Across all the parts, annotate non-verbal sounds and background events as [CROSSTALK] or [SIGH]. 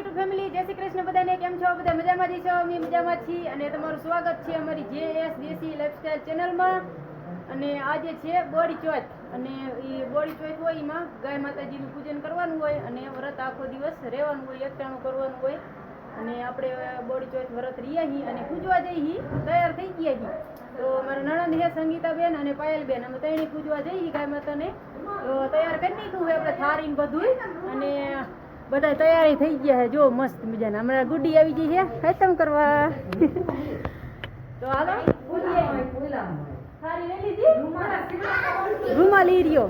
YouTube family જય શ્રી કૃષ્ણ બધાને, કેમ છો? બધા મજામાં છો? અમે મજામાં છીએ અને તમારું સ્વાગત છે અમારી જે એસ દેશી લાઈફસ્ટાઈલ ચેનલમાં અને આજે છે બોડી ચોથ. અને એ બોડી ચોથ હોય એમાં ગાય માતાજીનું પૂજન કરવાનું હોય અને વ્રત આખો દિવસ રહેવાનું હોય, એકટાણું કરવાનું હોય. અને આપણે બોડી ચોથ વ્રત રહ્યા હી અને પૂજવા જઈ તૈયાર થઈ ગયા હી. તો મારા નણંદ હે સંગીતાબેન અને પાયલબેન, અમે ત્રણેય પૂજવા જઈ ગાય માતાને. તો તૈયાર કરી નાખ્યું હોય આપણે થારીને બધું અને બધા તૈયારી થઈ ગયા છે. જો મસ્ત મજાના. હમણાં ગુડી આવી ગઈ છે. ખતમ કરવા. તો હાલો. રૂમાલ ઈ રહ્યો.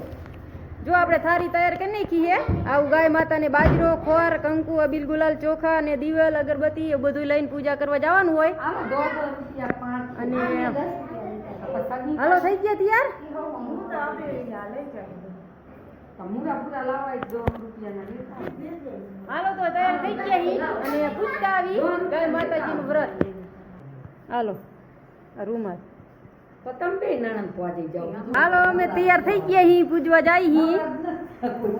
જો આપણે થારી તૈયાર કરી નાખી છે. આવું ગાય માતાને બાજરો ખોર કંકુ અબીલ ગુલાલ ચોખા અને દિવેલ અગરબત્તી એ બધું લઈને પૂજા કરવા જવાનું હોય. અને હાલો થઈ ગયા તૈયાર? હાલો તો તૈયાર થઈ ગયા હી. અને પૂજતા આવી ગાય માતાજીનું વ્રત. હાલો હાલો અમે તૈયાર થઈ ગયા હી પૂજવા જાય હી.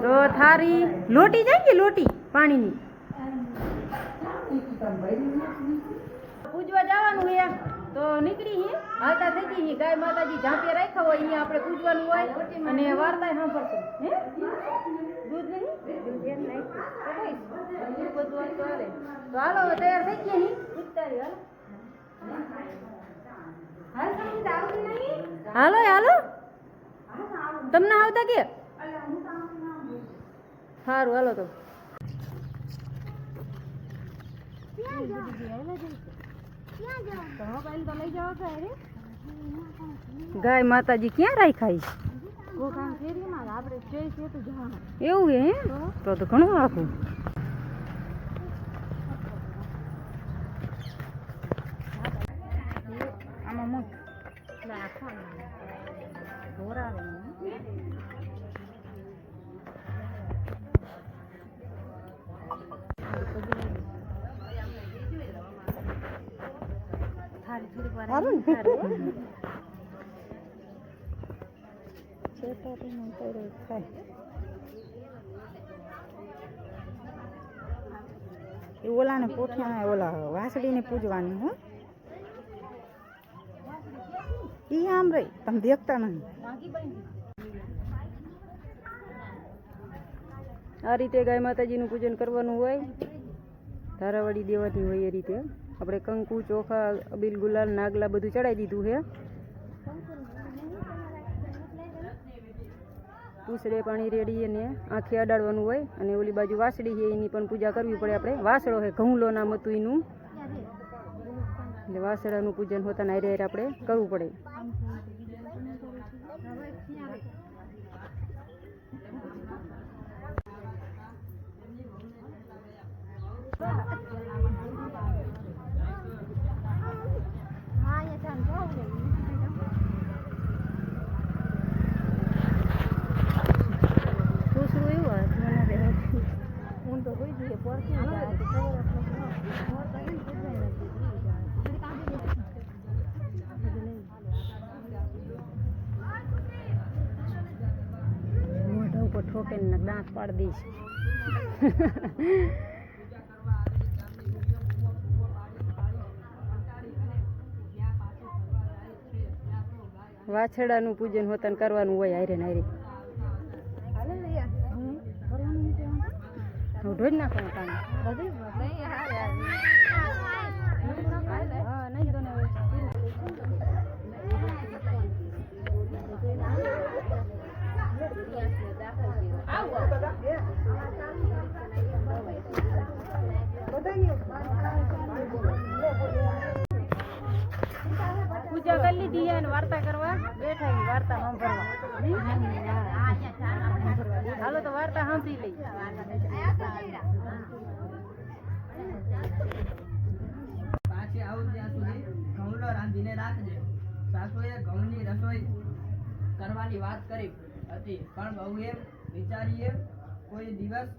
તો થારી લોટી જાય કે લોટી? પાણીની? પૂજવા જવાનું હે. તો નીકળી હી. હાલતા થઈ ગઈ હી. ગાય માતાજી ઝાંપે રાખ્યા હોય અહીંયા આપણે પૂજવાનું હોય. અને વાર્તા સાંભળશું. તો હાલે, તૈયાર થઈ ગયા હી. હાલો હાલો તમને આવતા કે? સારું હાલો તો. ગાય માતાજી ક્યાં રાખ્યા એવું હે તો તો ઘણું આખું. આમાં મૂક સારું ને [LAUGHS] એ ઓલાને પોઠિયાને ઓલા વાસળીને પૂજવાની હો. ઈ આમ રહી તમે દેખતા નહીં આ રીતે ગાય માતાજીનું પૂજન કરવાનું હોય ધારાવાડી દેવાની હોય એ રીતે. આપણે કંકુ, ચોખા બિલ ગુલાલ નાગલા બધું ચડાવી દીધું છે. પૂસડે પાણી રેડી અને આંખે અડાડવાનું હોય અને ઓલી બાજુ વાસળી છે, એની પણ પૂજા કરવી પડે આપણે. વાસળો છે, ઘઉંલો નામ હતું એનું. એટલે વાસળાનું પૂજન હોતા હારે આપણે કરવું પડે પૂછડું એવું હોય કે મને બે હું તો કોઈ જઈએ પડતી મોઢા ઉપર દાંત પાડી દઈશ. વાછડાનું પૂજન હોતન કરવાનું હોય હારે ને હારે. ઢોજ નાખવાનું પાણી કરી લીધી અને વાર્તા કરવા બેઠા વાર્તા સાંભળવા. હાલો તો વાર્તા સાંભળી લઈ પાછી આવું ત્યાં સુધી ઘઉંલો રાંધીને રાખજે. સાસુએ ઘઉંની રસોઈ કરવાની વાત કરી હતી, પણ બહુએ વિચારીએ કોઈ દિવસ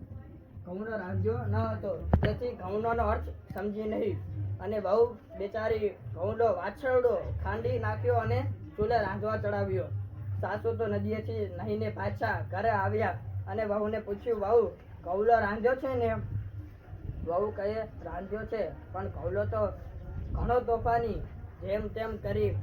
ઘઉંનો રાંધ્યો ન હતો. તેથી ઘઉંનો અર્થ સમજી નહીં. અને બહુ બેચારી ઘઉંડો વાછરડો ખાંડી નાખ્યો અને ચૂલે રાંધવા ચડાવ્યો. સાસુ તો નદીએથી નહીને પાછા ઘરે આવ્યા અને વહુને પૂછ્યું, વહુ ઘઉંલો રાંધ્યો છે ને? વહુ કહે, રાંધ્યો છે, પણ ઘઉલો તો ઘણો તોફાની, જેમ તેમ કરી.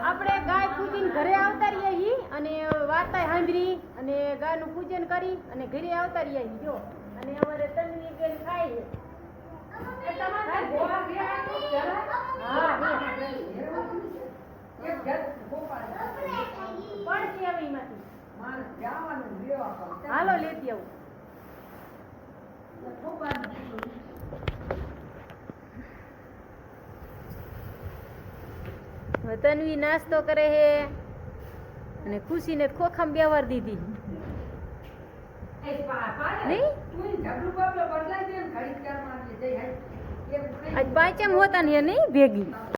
આપણે ગાય પૂજીને ઘરે આવતા રહીએ અને વાર્તા સાંભળી. અને ગાયનું પૂજન કરી અને ઘરે આવતા રહીએ જો. અને અમારે તનની બેન ખાય હા, હા. હાલો લેતી આવું. તન્વી નાસ્તો કરે છે. અને ખુશીને ખોખામ બેવાર દીધી. નહીં? આજ પાંચમ હોતા ને નહીં ભેગી?